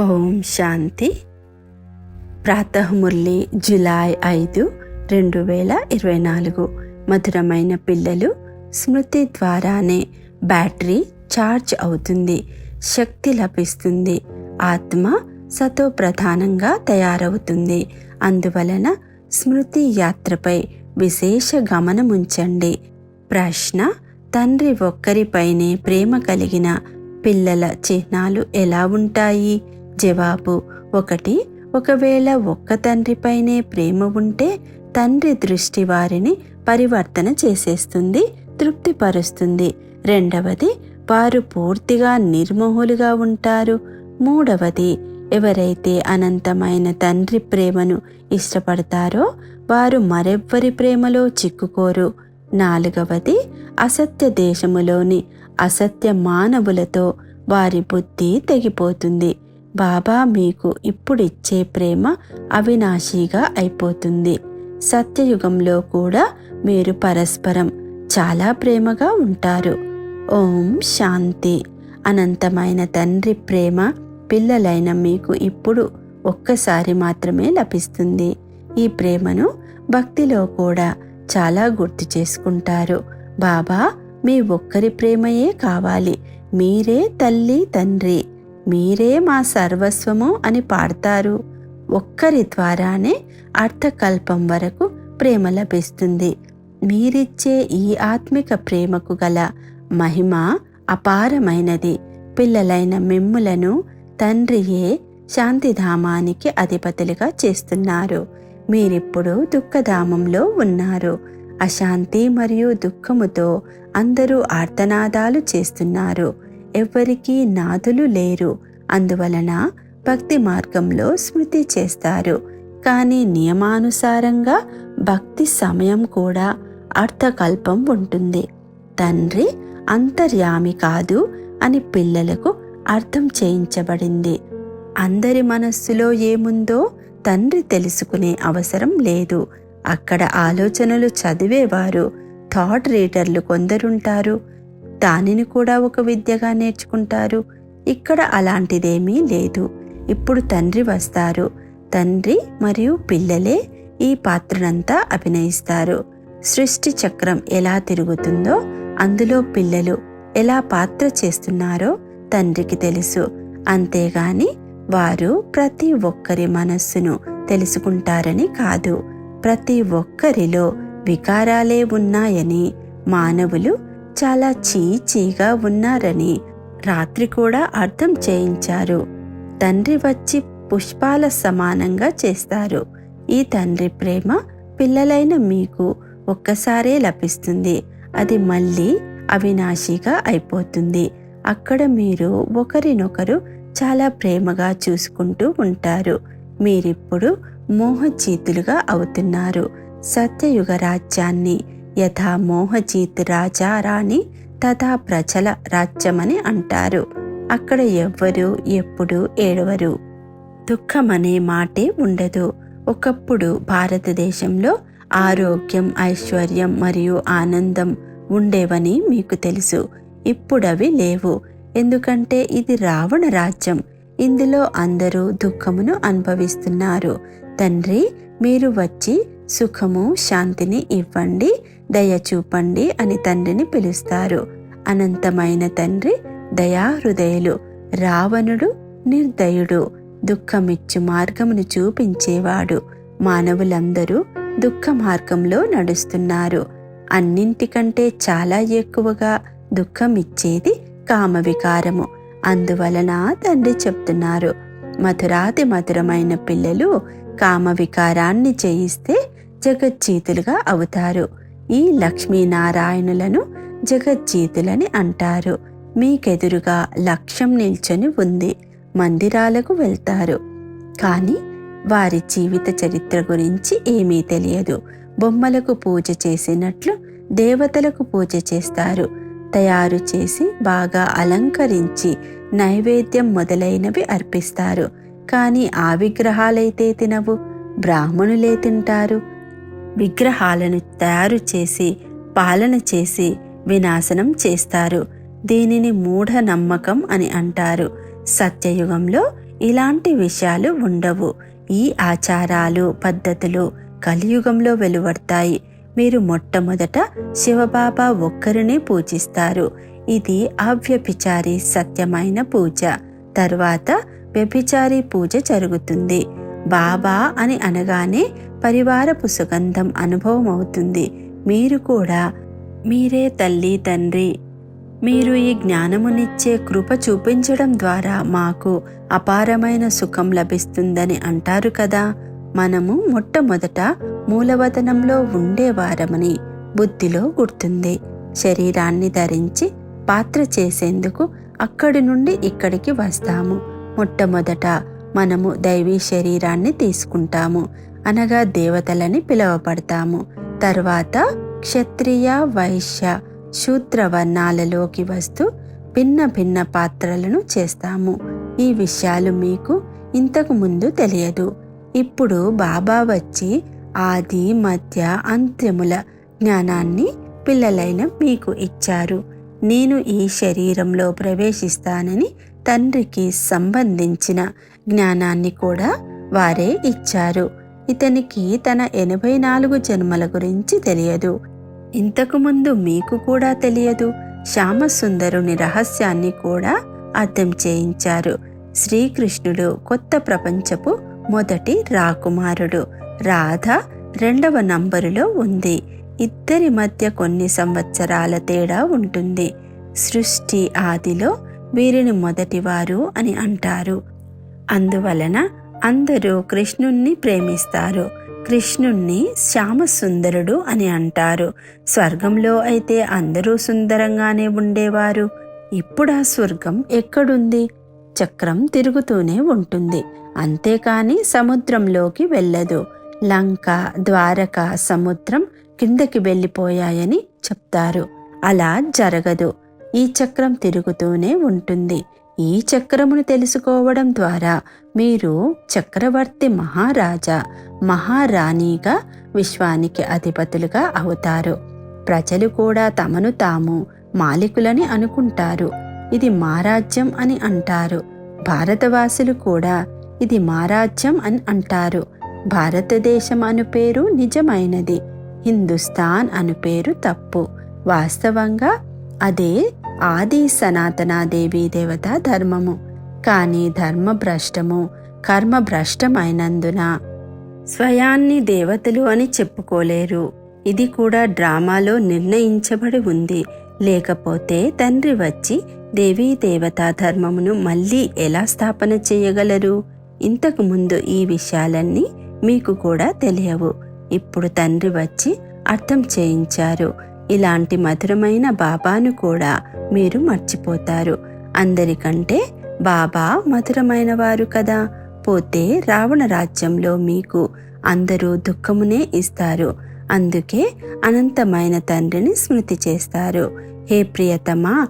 ఓం శాంతి. ప్రాతమురళి July ఐదు రెండు వేల ఇరవై నాలుగు. మధురమైన పిల్లలు స్మృతి ద్వారానే బ్యాటరీ ఛార్జ్ అవుతుంది శక్తి లభిస్తుంది ఆత్మ సతో ప్రధానంగా తయారవుతుంది. అందువలన స్మృతి యాత్రపై విశేష గమనముంచండి ప్రశ్న తండ్రి ఒక్కరిపైనే ప్రేమ కలిగిన పిల్లల చిహ్నాలు ఎలా ఉంటాయి? జవాబు ఒకటి ఒకవేళ ఒక్క తండ్రిపైనే ప్రేమ ఉంటే తండ్రి దృష్టి వారిని పరివర్తన చేసేస్తుంది తృప్తిపరుస్తుంది. రెండవది వారు పూర్తిగా నిర్మోహులుగా ఉంటారు. మూడవది ఎవరైతే అనంతమైన తండ్రి ప్రేమను ఇష్టపడతారో వారు మరెవ్వరి ప్రేమలో చిక్కుకోరు. నాలుగవది అసత్య దేశములోని అసత్య మానవులతో వారి బుద్ధి తెగిపోతుంది. బాబా మీకు ఇప్పుడిచ్చే ప్రేమ అవినాశిగా అయిపోతుంది. సత్యయుగంలో కూడా మీరు పరస్పరం చాలా ప్రేమగా ఉంటారు. ఓం శాంతి. అనంతమైన తండ్రి ప్రేమ పిల్లలైన మీకు ఇప్పుడు ఒక్కసారి మాత్రమే లభిస్తుంది. ఈ ప్రేమను భక్తిలో కూడా చాలా గుర్తు చేసుకుంటారు. బాబా మీ ఒక్కరి ప్రేమయే కావాలి. మీరే తల్లి తండ్రి. మీరే మా సర్వస్వము అని పాడతారు. ఒక్కరి ద్వారానే అర్థకల్పం వరకు ప్రేమ లభిస్తుంది. మీరిచ్చే ఈ ఆత్మిక ప్రేమకు గల మహిమ అపారమైనది. పిల్లలైన మిమ్ములను తండ్రియే శాంతిధామానికి అధిపతులుగా చేస్తున్నారు. మీరిప్పుడు దుఃఖధామంలో ఉన్నారు. అశాంతి మరియు దుఃఖముతో అందరూ ఆర్తనాదాలు చేస్తున్నారు. ఎవ్వరికీ నాథులు లేరు. అందువలన భక్తి మార్గంలో స్మృతి చేస్తారు. కానీ నియమానుసారంగా భక్తి సమయం కూడా అర్థకల్పం ఉంటుంది. తండ్రి అంతర్యామి కాదు అని పిల్లలకు అర్థం చేయించబడింది. అందరి మనస్సులో ఏముందో తండ్రి తెలుసుకునే అవసరం లేదు. అక్కడ ఆలోచనలు చదివేవారు. థాట్ రీడర్లు కొందరుంటారు. దానిని కూడా ఒక విద్యగా నేర్చుకుంటారు. ఇక్కడ అలాంటిదేమీ లేదు. ఇప్పుడు తండ్రి వస్తారు. తండ్రి మరియు పిల్లలే ఈ పాత్రనంతా అభినయిస్తారు. సృష్టి చక్రం ఎలా తిరుగుతుందో అందులో పిల్లలు ఎలా పాత్ర చేస్తున్నారో తండ్రికి తెలుసు. అంతేగాని వారు ప్రతి ఒక్కరి మనస్సును తెలుసుకుంటారని కాదు. ప్రతి ఒక్కరిలో వికారాలే ఉన్నాయని మానవులు చాలా చీచీగా ఉన్నారని రాత్రి కూడా అర్థం చేయించారు. తండ్రి వచ్చి పుష్పాల సమానంగా చేస్తారు. ఈ తండ్రి ప్రేమ పిల్లలైన మీకు ఒక్కసారే లభిస్తుంది. అది మళ్ళీ అవినాశిగా అయిపోతుంది. అక్కడ మీరు ఒకరినొకరు చాలా ప్రేమగా చూసుకుంటూ ఉంటారు. మీరిప్పుడు మోహజీతులుగా అవుతున్నారు. సత్యయుగ రాజ్యాన్ని యథా మోహజీత్ రాజా రాణి తథా ప్రజల రాజ్యమని అంటారు. అక్కడ ఎవ్వరు ఎప్పుడు ఏడవరు. దుఃఖమనే మాటే ఉండదు. ఒకప్పుడు భారతదేశంలో ఆరోగ్యం ఐశ్వర్యం మరియు ఆనందం ఉండేవని మీకు తెలుసు. ఇప్పుడవి లేవు. ఎందుకంటే ఇది రావణ రాజ్యం. ఇందులో అందరూ దుఃఖమును అనుభవిస్తున్నారు. తండ్రి మీరు వచ్చి సుఖము శాంతిని ఇవ్వండి దయ చూపండి అని తండ్రిని పిలుస్తారు. అనంతమైన తండ్రి దయాహృదయులు రావణుడు నిర్దయుడు దుఃఖమిచ్చు మార్గమును చూపించేవాడు. మానవులందరూ దుఃఖ మార్గంలో నడుస్తున్నారు. అన్నింటికంటే చాలా ఎక్కువగా దుఃఖమిచ్చేది కామవికారము. అందువలన తండ్రి చెప్తున్నారు మధురాతి మధురమైన పిల్లలు కామవికారాన్ని చేయిస్తే జగజ్జీతులుగా అవుతారు. ఈ లక్ష్మీనారాయణులను జగజ్జీతులని అంటారు. మీకెదురుగా లక్ష్యం నిల్చొని ఉంది. మందిరాలకు వెళ్తారు. కానీ వారి జీవిత చరిత్ర గురించి ఏమీ తెలియదు. బొమ్మలకు పూజ చేసినట్లు దేవతలకు పూజ చేస్తారు. తయారు చేసి బాగా అలంకరించి నైవేద్యం మొదలైనవి అర్పిస్తారు. కానీ ఆ విగ్రహాలైతే తినవు. బ్రాహ్మణులే తింటారు. విగ్రహాలను తయారు చేసి పాలన చేసి వినాశనం చేస్తారు. దీనిని మూఢ నమ్మకం అని అంటారు. సత్యయుగంలో ఇలాంటి విషయాలు ఉండవు. ఈ ఆచారాలు పద్ధతులు కలియుగంలో వెలువడతాయి. మీరు మొట్టమొదట శివబాబా ఒక్కరినే పూజిస్తారు. ఇది అవ్యభిచారి సత్యమైన పూజ. తర్వాత వ్యభిచారి పూజ జరుగుతుంది. బాబా అని అనగానే పరివారపు సుగంధం అనుభవం అవుతుంది మీరు కూడా మీరే తల్లి తండ్రి. మీరు ఈ జ్ఞానమునిచ్చే కృప చూపించడం ద్వారా మాకు అపారమైన సుఖం లభిస్తుందని అంటారు కదా. మనము మొట్టమొదట మూలవతనంలో ఉండేవారమని బుద్ధిలో గుర్తుంది. శరీరాన్ని ధరించి పాత్ర చేసేందుకు అక్కడి నుండి ఇక్కడికి వస్తాము. మొట్టమొదట మనము దైవీ శరీరాన్ని తీసుకుంటాము. అనగా దేవతలని పిలువపడతాము తర్వాత క్షత్రియ వైశ్య శూద్ర వర్ణాలలోకి వస్తూ భిన్న భిన్న పాత్రలను చేస్తాము. ఈ విషయాలు మీకు ఇంతకు ముందు తెలియదు. ఇప్పుడు బాబా వచ్చి ఆది మధ్య అంత్యముల జ్ఞానాన్ని పిల్లలైన మీకు ఇచ్చారు. నేను ఈ శరీరంలో ప్రవేశిస్తానని తండ్రికి సంబంధించిన జ్ఞానాన్ని కూడా వారే ఇచ్చారు. ఇతనికి తన ఎనభై నాలుగు జన్మల గురించి తెలియదు. ఇంతకుముందు మీకు కూడా తెలియదు. శ్యామసుందరుని రహస్యాన్ని కూడా అర్థం చేయించారు. శ్రీకృష్ణుడు కొత్త ప్రపంచపు మొదటి రాకుమారుడు. రాధ రెండవ నంబరులో ఉంది. ఇద్దరి మధ్య కొన్ని సంవత్సరాల తేడా ఉంటుంది. సృష్టి ఆదిలో వీరిని మొదటివారు అని అంటారు. అందువలన అందరూ కృష్ణుణ్ణి ప్రేమిస్తారు. కృష్ణుణ్ణి శ్యామసుందరుడు అని అంటారు. స్వర్గంలో అయితే అందరూ సుందరంగానే ఉండేవారు. ఇప్పుడు ఆ స్వర్గం ఎక్కడుంది? చక్రం తిరుగుతూనే ఉంటుంది. అంతేకాని సముద్రంలోకి వెళ్ళదు. లంక ద్వారక సముద్రం కిందకి వెళ్ళిపోయాయని చెప్తారు. అలా జరగదు. ఈ చక్రం తిరుగుతూనే ఉంటుంది. ఈ చక్రమును తెలుసుకోవడం ద్వారా మీరు చక్రవర్తి మహారాజా మహారాణిగా విశ్వానికి అధిపతులుగా అవుతారు. ప్రజలు కూడా తమను తాము మాలికులని అనుకుంటారు. ఇది మారాజ్యం అని అంటారు. భారతవాసులు కూడా ఇది మారాజ్యం అని అంటారు. భారతదేశం అను పేరు నిజమైనది. హిందుస్థాన్ అను పేరు తప్పు. వాస్తవంగా అదే ఆది సనాతన దేవీ దేవత ధర్మము. కానీ ధర్మభ్రష్టము కర్మభ్రష్టమైనందున స్వయాన్ని దేవతలు అని చెప్పుకోలేరు. ఇది కూడా డ్రామాలో నిర్ణయించబడి ఉంది. లేకపోతే తండ్రి వచ్చి దేవీ దేవతా ధర్మమును మళ్ళీ ఎలా స్థాపన చేయగలరు? ఇంతకు ముందు ఈ విషయాలన్నీ మీకు కూడా తెలియవు. ఇప్పుడు తండ్రి వచ్చి అర్థం చేయించారు. ఇలాంటి మధురమైన బాబాను కూడా మీరు మర్చిపోతారు. అందరికంటే బాబా మధురమైన వారు కదా. పోతే రావణ రాజ్యంలో మీకు అందరూ దుఃఖమునే ఇస్తారు. అందుకే అనంతమైన తండ్రిని స్మృతి చేస్తారు. హే ప్రియతమా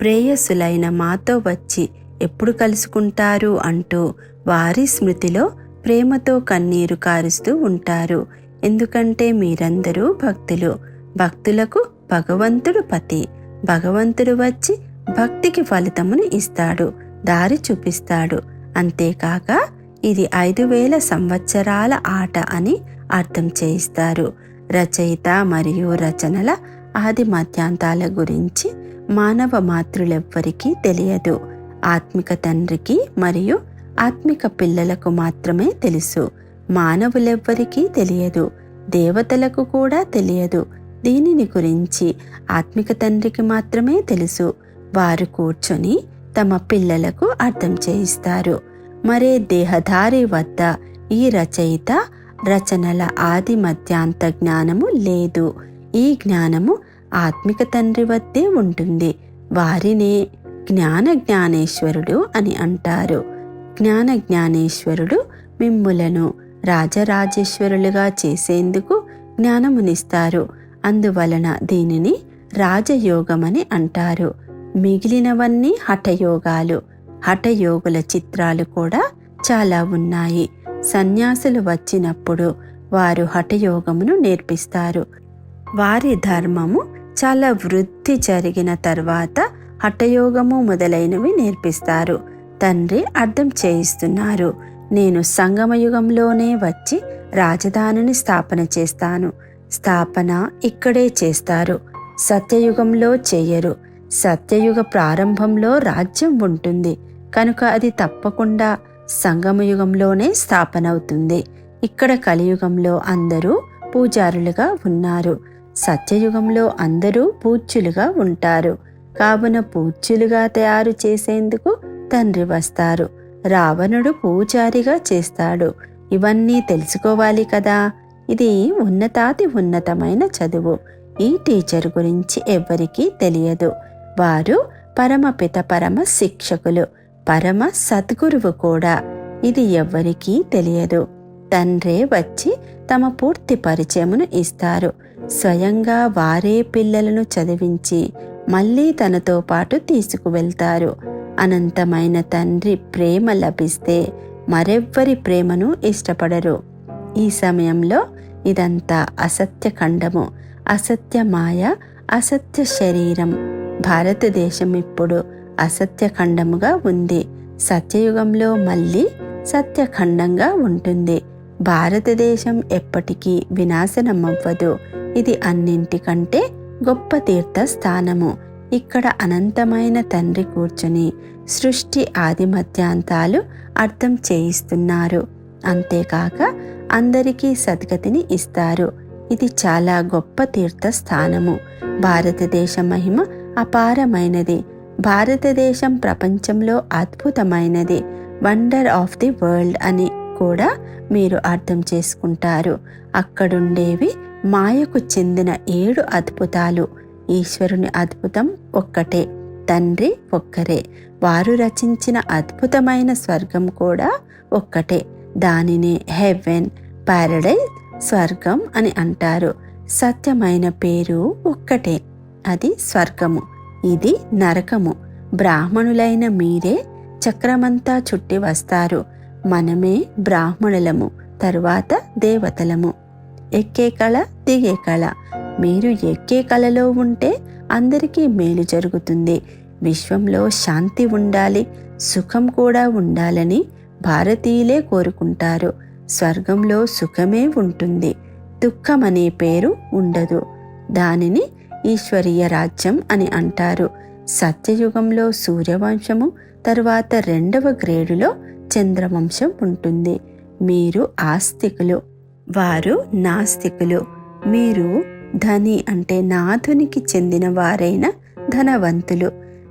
ప్రేయసులైన మాతో వచ్చి ఎప్పుడు కలుసుకుంటారు అంటూ వారి స్మృతిలో ప్రేమతో కన్నీరు కారుస్తూ ఉంటారు. ఎందుకంటే మీరందరూ భక్తులు. భక్తులకు భగవంతుడు పతి. భగవంతుడు వచ్చి భక్తికి ఫలితమును ఇస్తాడు దారి చూపిస్తాడు. అంతేకాక ఇది ఐదు వేల సంవత్సరాల ఆట అని అర్థం చేయిస్తారు. రచయిత మరియు రచనల ఆది మధ్యాంతాల గురించి మానవ మాతృలెవ్వరికీ తెలియదు. ఆత్మిక తండ్రికి మరియు ఆత్మిక పిల్లలకు మాత్రమే తెలుసు. మానవులెవ్వరికీ తెలియదు. దేవతలకు కూడా తెలియదు. దీనిని గురించి ఆత్మిక తండ్రికి మాత్రమే తెలుసు. వారు కూర్చొని తమ పిల్లలకు అర్థం చేయిస్తారు. మరే దేహధారి వద్ద ఈ రచయిత రచనల ఆది మధ్యాంత జ్ఞానము లేదు. ఈ జ్ఞానము ఆత్మిక తండ్రి వద్దే ఉంటుంది. వారినే జ్ఞాన జ్ఞానేశ్వరుడు అని అంటారు. జ్ఞాన జ్ఞానేశ్వరుడు మిమ్ములను రాజరాజేశ్వరులుగా చేసేందుకు జ్ఞానమునిస్తారు. అందువలన దీనిని రాజయోగమని అంటారు. మిగిలినవన్నీ హఠయోగాలు. హఠయోగుల చిత్రాలు కూడా చాలా ఉన్నాయి. సన్యాసులు వచ్చినప్పుడు వారు హఠయోగమును నేర్పిస్తారు. వారి ధర్మము చాలా వృద్ధి జరిగిన తర్వాత హఠయోగము మొదలైనవి నేర్పిస్తారు. తండ్రి అర్థం చేయిస్తున్నారు. నేను సంగమయుగంలోనే వచ్చి రాజధానిని స్థాపన చేస్తాను. స్థాపన ఇక్కడే చేస్తారు. సత్యయుగంలో చేయరు. సత్యయుగ ప్రారంభంలో రాజ్యం ఉంటుంది. కనుక అది తప్పకుండా సంగమయుగంలోనే స్థాపనవుతుంది. ఇక్కడ కలియుగంలో అందరూ పూజారులుగా ఉన్నారు. సత్యయుగంలో అందరూ పూజ్యులుగా ఉంటారు. కావున పూజ్యులుగా తయారు చేసేందుకు తండ్రి వస్తారు. రావణుడు పూజారిగా చేస్తాడు. ఇవన్నీ తెలుసుకోవాలి కదా? ఇది ఉన్నతాది ఉన్నతమైన చదువు. ఈ టీచర్ గురించి ఎవ్వరికీ తెలియదు. వారు పరమపిత పరమ శిక్షకులు. పరమ సద్గురువు కూడా. ఇది ఎవ్వరికీ తెలియదు. తండ్రే వచ్చి తమ పూర్తి పరిచయమును ఇస్తారు. స్వయంగా వారే పిల్లలను చదివించి మళ్ళీ తనతో పాటు తీసుకువెళ్తారు. అనంతమైన తండ్రి ప్రేమ లభిస్తే మరెవ్వరి ప్రేమను ఇష్టపడరు. ఈ సమయంలో ఇదంతా అసత్య ఖండము అసత్య మాయ అసత్య శరీరం. భారతదేశం ఇప్పుడు అసత్య ఖండముగా ఉంది. సత్యయుగంలో మళ్ళీ సత్యఖండంగా ఉంటుంది. భారతదేశం ఎప్పటికీ వినాశనమవ్వదు. ఇది అన్నింటికంటే గొప్ప తీర్థ స్థానము ఇక్కడ అనంతమైన తండ్రి కూర్చుని సృష్టి ఆది మధ్యాంతాలు అర్థం చేయిస్తున్నారు. అంతేకాక అందరికీ సద్గతిని ఇస్తారు. ఇది చాలా గొప్ప తీర్థ స్థానము భారతదేశ మహిమ అపారమైనది. భారతదేశం ప్రపంచంలో అద్భుతమైనది. వండర్ ఆఫ్ ది వరల్డ్ అని కూడా మీరు అర్థం చేసుకుంటారు. అక్కడుండేవి మాయకు చెందిన ఏడు అద్భుతాలు. ఈశ్వరుని అద్భుతం ఒక్కటే. తండ్రి ఒక్కరే. వారు రచించిన అద్భుతమైన స్వర్గం కూడా ఒక్కటే. దానినే హెవెన్ పారడైజ్ స్వర్గం అని అంటారు. సత్యమైన పేరు ఒక్కటే అది స్వర్గము ఇది నరకము. బ్రాహ్మణులైన మీరే చక్రమంతా చుట్టి వస్తారు. మనమే బ్రాహ్మణులము తరువాత దేవతలము. ఎక్కే కళ దిగే కళ. మీరు ఎక్కే కళలో ఉంటే అందరికీ మేలు జరుగుతుంది. విశ్వంలో శాంతి ఉండాలి సుఖం కూడా ఉండాలని భారతీయులే కోరుకుంటారు. స్వర్గంలో సుఖమే ఉంటుంది. దుఃఖం అనే పేరు ఉండదు. దానిని ఈశ్వరీయ రాజ్యం అని అంటారు. సత్యయుగంలో సూర్యవంశము తరువాత రెండవ గ్రేడులో చంద్రవంశం ఉంటుంది. మీరు ఆస్తికులు వారు నాస్తికులు. మీరు ధని అంటే నాథునికి చెందిన వారైన ధనవంతులు.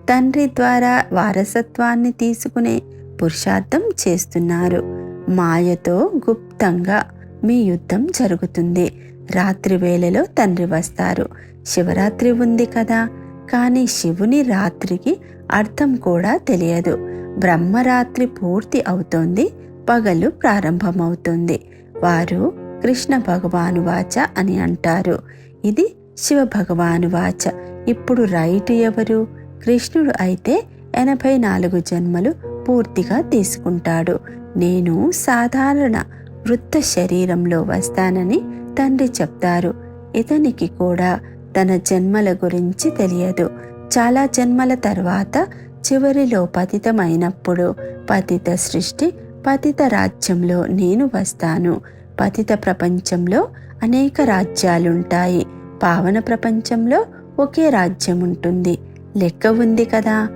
తండ్రి ద్వారా వారసత్వాన్ని తీసుకునే పురుషార్థం చేస్తున్నారు. మాయతో గుప్తంగా మీ యుద్ధం జరుగుతుంది. రాత్రి వేళలో తండ్రి వస్తారు. శివరాత్రి ఉంది కదా. కానీ శివుని రాత్రికి అర్థం కూడా తెలియదు. బ్రహ్మరాత్రి పూర్తి అవుతోంది. పగలు ప్రారంభమవుతుంది. వారు కృష్ణ భగవాను వాచ అని అంటారు. ఇది శివ భగవాను వాచ. ఇప్పుడు రైట్ ఎవరు? కృష్ణుడు అయితే ఎనభై నాలుగు జన్మలు పూర్తిగా తీసుకుంటాడు. నేను సాధారణ వృత్త శరీరంలో వస్తానని తండ్రి చెప్తారు. ఇతనికి కూడా తన జన్మల గురించి తెలియదు. చాలా జన్మల తర్వాత చివరిలో పతితమైనప్పుడు పతిత సృష్టి పతిత రాజ్యంలో నేను వస్తాను. పతిత ప్రపంచంలో అనేక రాజ్యాలుంటాయి. పావన ప్రపంచంలో ఒకే రాజ్యం ఉంటుంది లెక్క ఉంది కదా?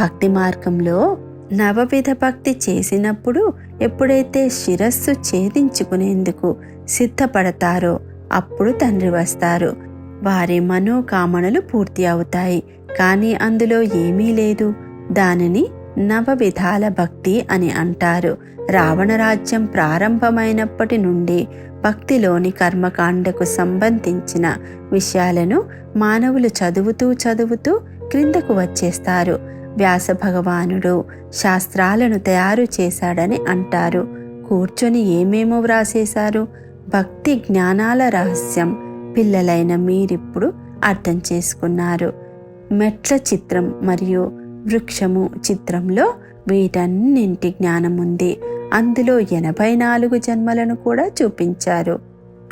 భక్తి మార్గంలో నవవిధ భక్తి చేసినప్పుడు ఎప్పుడైతే శిరస్సు ఛేదించుకునేందుకు సిద్ధపడతారో అప్పుడు తండ్రి వస్తారు. వారి మనోకామనలు పూర్తి అవుతాయి. కానీ అందులో ఏమీ లేదు. దానిని నవవిధాల భక్తి అని అంటారు. రావణ రాజ్యం ప్రారంభమైనప్పటి నుండి భక్తిలోని కర్మకాండకు సంబంధించిన విషయాలను మానవులు చదువుతూ చదువుతూ క్రిందకు వచ్చేస్తారు. వ్యాస భగవానుడు శాస్త్రాలను తయారు చేశాడని అంటారు. కూర్చొని ఏమేమో వ్రాసేశారు? భక్తి జ్ఞానాల రహస్యం. పిల్లలైన మీరిప్పుడు అర్థం చేసుకున్నారు. మెట్ల చిత్రం మరియు వృక్షము చిత్రంలో వీటన్నింటి జ్ఞానం ఉంది అందులో ఎనభై నాలుగు జన్మలను కూడా చూపించారు.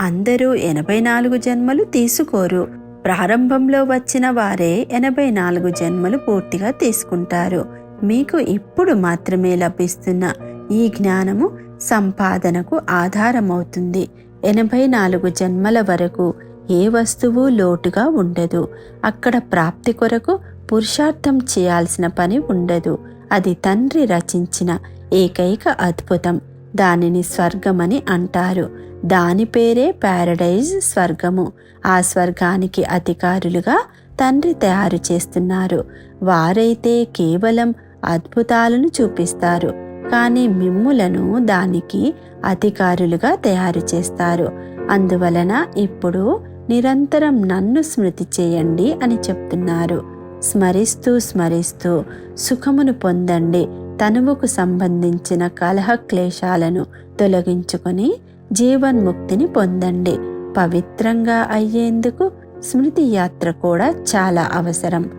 అందరూ ఎనభై నాలుగు జన్మలు తీసుకోరు. ప్రారంభంలో వచ్చిన వారే ఎనభై నాలుగు జన్మలు పూర్తిగా తీసుకుంటారు. మీకు ఇప్పుడు మాత్రమే లభిస్తున్న ఈ జ్ఞానము సంపాదనకు ఆధారమవుతుంది. ఎనభై నాలుగు జన్మల వరకు ఏ వస్తువు లోటుగా ఉండదు. అక్కడ ప్రాప్తి కొరకు పురుషార్థం చేయాల్సిన పని ఉండదు. అది తండ్రి రచించిన ఏకైక అద్భుతం. దానిని స్వర్గమని అంటారు. దాని పేరే ప్యారడైజ్ స్వర్గము. ఆ స్వర్గానికి అధికారులుగా తండ్రి తయారు చేస్తున్నారు. వారైతే కేవలం అద్భుతాలను చూపిస్తారు. కానీ మిమ్ములను దానికి అధికారులుగా తయారు చేస్తారు. అందువలన ఇప్పుడు నిరంతరం నన్ను స్మృతి చేయండి అని చెప్తున్నారు. స్మరిస్తూ స్మరిస్తూ సుఖమును పొందండి. తనువుకు సంబంధించిన కలహ క్లేశాలను తొలగించుకొని జీవన్ముక్తిని పొందండి. పవిత్రంగా అయ్యేందుకు స్మృతి యాత్ర కూడా చాలా అవసరం.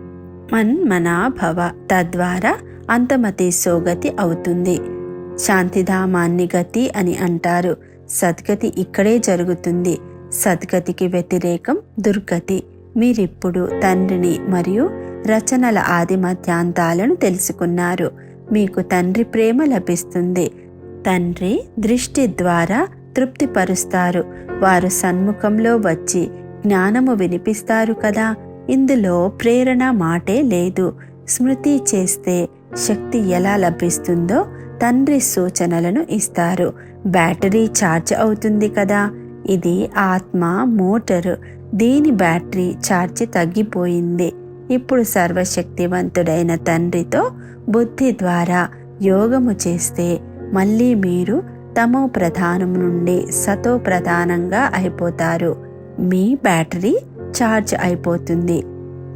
మన్మనాభవ తద్వారా అంతమతి సోగతి అవుతుంది. శాంతిధామాన్ని గతి అని అంటారు. సద్గతి ఇక్కడే జరుగుతుంది. సద్గతికి వ్యతిరేకం దుర్గతి. మీరిప్పుడు తండ్రిని మరియు రచనల ఆది మధ్యాంతాలను తెలుసుకున్నారు. మీకు తండ్రి ప్రేమ లభిస్తుంది. తండ్రి దృష్టి ద్వారా తృప్తిపరుస్తారు వారు సన్ముఖంలో వచ్చి జ్ఞానము వినిపిస్తారు కదా ఇందులో ప్రేరణ మాటే లేదు. స్మృతి చేస్తే శక్తి ఎలా లభిస్తుందో తండ్రి సూచనలను ఇస్తారు. బ్యాటరీ ఛార్జ్ అవుతుంది కదా ఇది ఆత్మ మోటరు దీని బ్యాటరీ ఛార్జ్ తగ్గిపోయింది. ఇప్పుడు సర్వశక్తివంతుడైన తండ్రితో బుద్ధి ద్వారా యోగము చేస్తే మళ్ళీ మీరు తమో ప్రధానం నుండి సతో ప్రధానంగా అయిపోతారు. మీ బ్యాటరీ ఛార్జ్ అయిపోతుంది.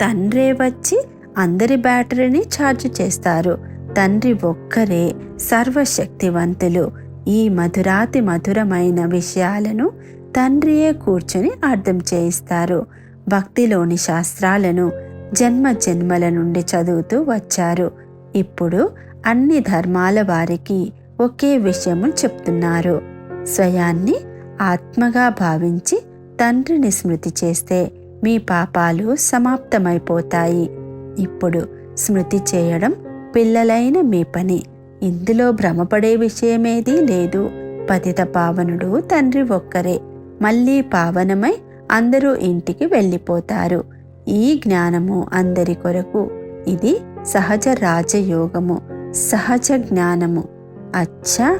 తండ్రే వచ్చి అందరి బ్యాటరీని ఛార్జ్ చేస్తారు. తండ్రి ఒక్కరే సర్వశక్తివంతులు. ఈ మధురాతి మధురమైన విషయాలను తండ్రియే కూర్చొని అర్థం చేయిస్తారు. భక్తిలోని శాస్త్రాలను జన్మ జన్మల నుండి చదువుతూ వచ్చారు. ఇప్పుడు అన్ని ధర్మాల వారికి ఒకే విషయము చెప్తున్నారు. స్వయాన్ని ఆత్మగా భావించి తండ్రిని స్మృతి చేస్తే మీ పాపాలు సమాప్తమైపోతాయి. ఇప్పుడు స్మృతి చేయడం పిల్లలైన మీ పని. ఇందులో భ్రమపడే విషయమేదీ లేదు. పతిత పావనుడు తండ్రి ఒక్కరే. మళ్ళీ పావనమై అందరూ ఇంటికి వెళ్ళిపోతారు. ఈ జ్ఞానము అందరి కొరకు. ఇది సహజ రాజయోగము. సహజ జ్ఞానము. అచ్చ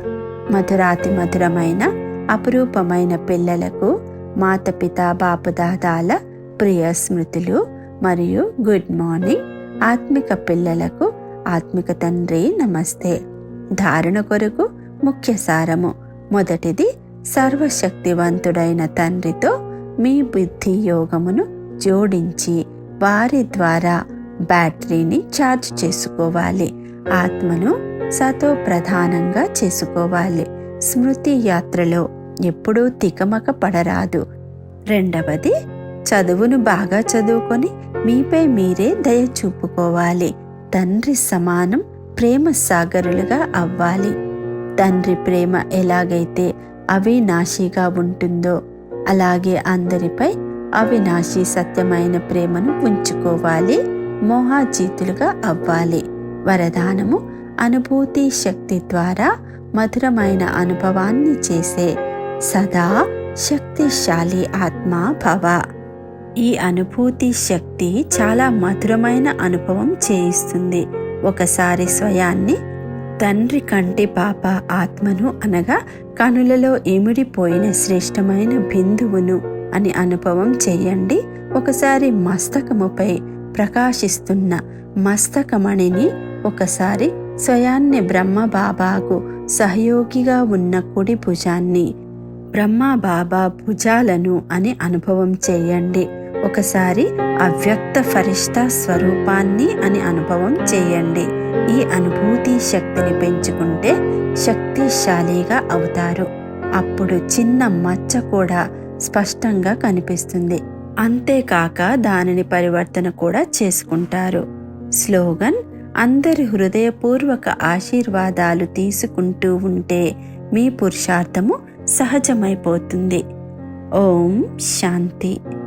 మధురాతి మధురమైన అపురూపమైన పిల్లలకు మాతపిత బాపుదాదాల ప్రియ స్మృతులు మరియు గుడ్ మార్నింగ్. ఆత్మిక పిల్లలకు ఆత్మిక తండ్రి నమస్తే. ధారణ కొరకు ముఖ్య సారము. మొదటిది సర్వశక్తివంతుడైన తండ్రితో మీ బుద్ధి యోగమును జోడించి వారి ద్వారా బ్యాటరీని ఛార్జ్ చేసుకోవాలి. ఆత్మను సతో ప్రధానంగా చేసుకోవాలి. స్మృతి యాత్రలో ఎప్పుడూ తికమక పడరాదు. రెండవది చదువును బాగా చదువుకొని మీపై మీరే దయ చూపుకోవాలి. తండ్రి సమానం ప్రేమ సాగరులుగా అవ్వాలి. తండ్రి ప్రేమ ఎలాగైతే అవినాశిగా ఉంటుందో అలాగే అందరిపై అవినాశి సత్యమైన ప్రేమను ఉంచుకోవాలి. మోహాజీతులుగా అవ్వాలి. వరదానము అనుభూతి శక్తి ద్వారా మధురమైన అనుభవాన్ని చేసే సదా శక్తిశాలి ఆత్మ భవ. ఈ అనుభూతి శక్తి చాలా మధురమైన అనుభవం చేయిస్తుంది. ఒకసారి స్వయాన్ని తండ్రి కంటి పాప ఆత్మను అనగా కనులలో ఇమిడిపోయిన శ్రేష్టమైన బిందువును అని అనుభవం చేయండి. ఒకసారి మస్తకముపై ప్రకాశిస్తున్న మస్తకమణిని ఒకసారి స్వయాన్ని బ్రహ్మ బాబాకు సహయోగిగా ఉన్న కుడి భుజాన్ని. బ్రహ్మ బాబా భుజాలను అని అనుభవం చేయండి. ఒకసారి అవ్యక్త ఫరిష్ట స్వరూపాన్ని అని అనుభవం చేయండి. ఈ అనుభూతి శక్తిని పెంచుకుంటే శక్తిశాలిగా అవుతారు. అప్పుడు చిన్న మచ్చ కూడా స్పష్టంగా కనిపిస్తుంది. అంతేకాక దానిని పరివర్తన కూడా చేసుకుంటారు. స్లోగన్ అందరి హృదయపూర్వక ఆశీర్వాదాలు తీసుకుంటూ ఉంటే మీ పురుషార్థము సహజమైపోతుంది. ఓం శాంతి.